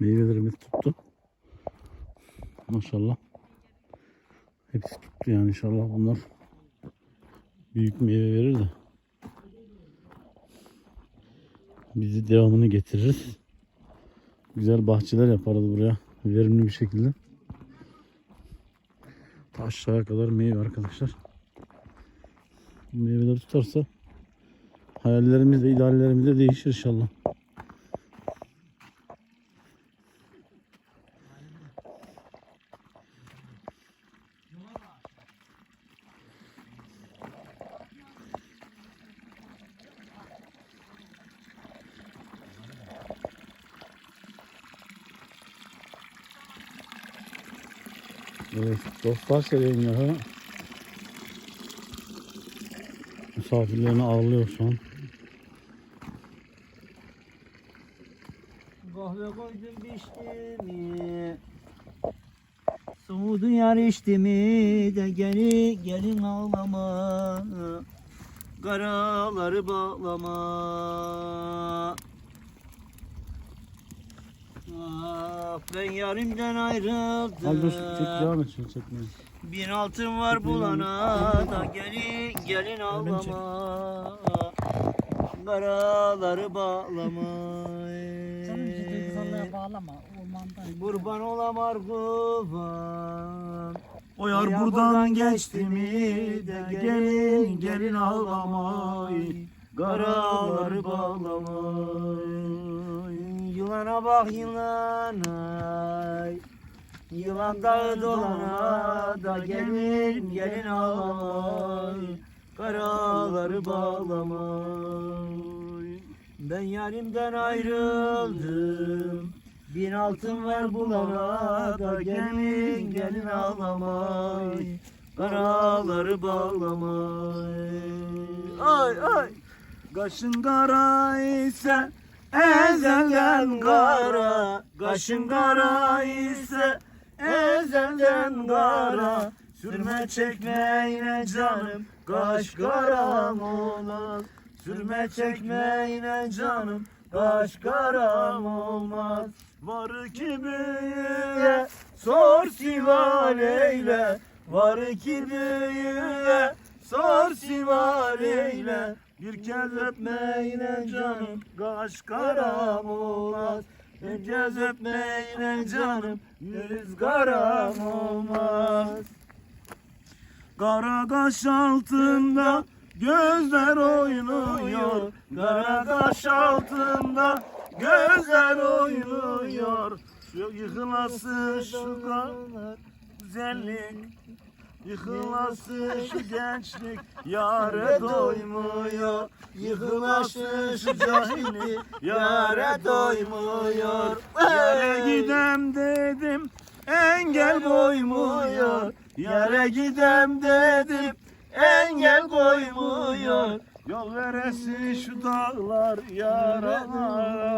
Meyvelerimiz tuttu. Maşallah. Hepsi tuttu yani inşallah bunlar büyük meyve verir de. Bizi devamını getiririz. Güzel bahçeler yaparız buraya. Verimli bir şekilde. Ta aşağıya kadar meyve arkadaşlar. Meyveler tutarsa hayallerimiz de ideallerimiz de değişir inşallah. Dostlar selamlar. Misafirlerini ağırlıyor şu an. Kahve koydum içti mi? Soğudu yar içti mi de geri gelin ağlama Karaları bağlama Ah ben yarimden ayrıldım. Al dur çek devam et şunu çekmeye. Bin altın var bulana da gelin gelin ağlama. Karaları bağlama bağlama. Ormandan. Kurban olam argıvan O yar buradan geçti mi de gelin gelin ağlamay Karaları bağlamay Yılana bak yılana. Yılan dağı dolana da gelin gelin ağlamay. Karaları bağlamay. Ben yarimden ayrıldım. Bin altın ver bulana da gelin gelin ağlamay. Karaları bağlamay. Ay ay. Kaşın kara ise ezelden kara Kaşın kara ise ezelden kara. Sürme çekme yine canım Kaş karam olmaz. Sürme çekme yine canım Kaş karam olmaz. Var ki büyüye sor sivan eyle Var ki büyüye sor sivan eyle Bir kez öpme yine canım Kaş karam olmaz. Bir kez öpme yine canım Yüz karam olmaz. Kara kaş altında gözler oynuyor. Kara kaş altında gözler oynuyor. Şu yıkılası şu güzellik Yıkılası şu gençlik yare doymuyor. Yıkılası şu cahillik yare doymuyor. Yere gidem dedim engel koymuyor. Yere gidem dedim engel koymuyor. Yol veresi şu dağlar yaralarda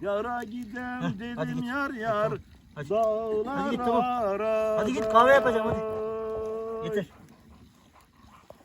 Yara gidem dedim yar yar Hadi. Dağlar Hadi git, tamam. Hadi git, kahve yapacağım, hadi. it's a